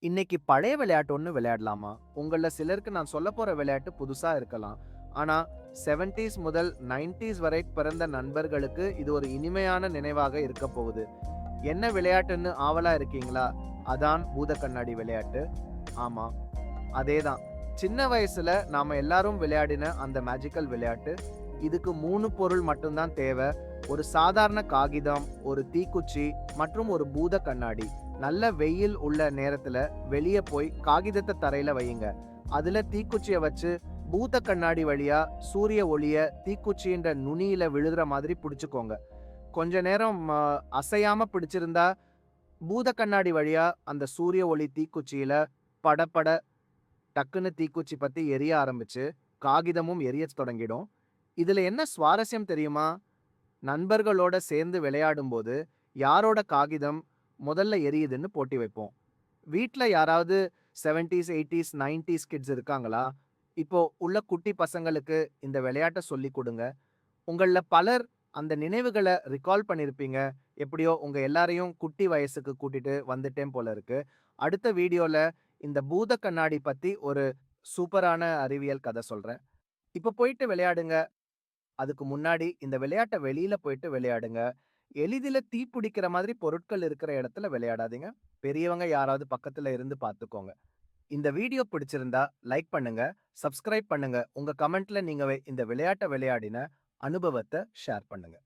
இன்னைக்கு பழைய விளையாட்டு ஒன்று விளையாடலாமா? உங்களில் சிலருக்கு நான் சொல்ல போகிற விளையாட்டு புதுசாக இருக்கலாம். ஆனால் செவன்டிஸ் முதல் நைன்டிஸ் வரை பிறந்த நண்பர்களுக்கு இது ஒரு இனிமையான நினைவாக இருக்க போகுது. என்ன விளையாட்டுன்னு ஆவலாக இருக்கீங்களா? அதான் பூத கண்ணாடி விளையாட்டு. அதே தான் சின்ன வயசில் நாம் எல்லாரும் விளையாடின அந்த மேஜிக்கல் விளையாட்டு. இதுக்கு மூணு பொருள் மட்டும்தான் தேவை. ஒரு சாதாரண காகிதம் ஒரு தீக்குச்சி மற்றும் ஒரு பூத கண்ணாடி நல்ல வெயில் உள்ள நேரத்துல வெளியே போய் காகிதத்தை தரையில வையுங்க. அதுல தீக்குச்சியை வச்சு பூத்த கண்ணாடி வழியா சூரிய ஒளிய தீக்குச்சின்ற நுனியில விழுகிற மாதிரி பிடிச்சுக்கோங்க. கொஞ்ச நேரம் ஆ, அசையாம பிடிச்சிருந்தா பூத கண்ணாடி வழியா அந்த சூரிய ஒளி தீக்குச்சியில படப்பட டக்குன்னு தீக்குச்சி பத்தி எரிய ஆரம்பிச்சு காகிதமும் எரிய தொடங்கிடும். இதுல என்ன சுவாரஸ்யம் தெரியுமா? நண்பர்களோட சேர்ந்து விளையாடும் போது யாரோட காகிதம் முதல்ல எரியுதுன்னு போட்டி வைப்போம். வீட்டில் யாராவது செவன்டிஸ் எயிட்டிஸ் நைன்டிஸ் கிட்ஸ் இருக்காங்களா? இப்போ உள்ள குட்டி பசங்களுக்கு இந்த விளையாட்டை சொல்லி கொடுங்க. உங்களில் பலர் அந்த நினைவுகளை ரிகால் பண்ணியிருப்பீங்க எப்படியோ உங்க எல்லாரையும் குட்டி வயசுக்கு கூட்டிட்டு வந்துட்டேன் போல இருக்கு. அடுத்த வீடியோல இந்த பூத கண்ணாடி பத்தி ஒரு சூப்பரான அறிவியல் கதை சொல்றேன். இப்போ போயிட்டு விளையாடுங்க. அதுக்கு முன்னாடி இந்த விளையாட்டை வெளியில போயிட்டு விளையாடுங்க. எளிதில் தீ பிடிக்கிற மாதிரி பொருட்கள் இருக்கிற இடத்துல விளையாடாதீங்க. பெரியவங்க யாராவது பக்கத்துல இருந்து பார்த்துக்கோங்க இந்த வீடியோ பிடிச்சிருந்தா லைக் பண்ணுங்க சப்ஸ்கிரைப் பண்ணுங்க. உங்க கமெண்ட்ல நீங்க இந்த விளையாட்டை விளையாடின அனுபவத்தை ஷேர் பண்ணுங்க.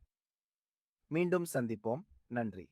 மீண்டும் சந்திப்போம். நன்றி.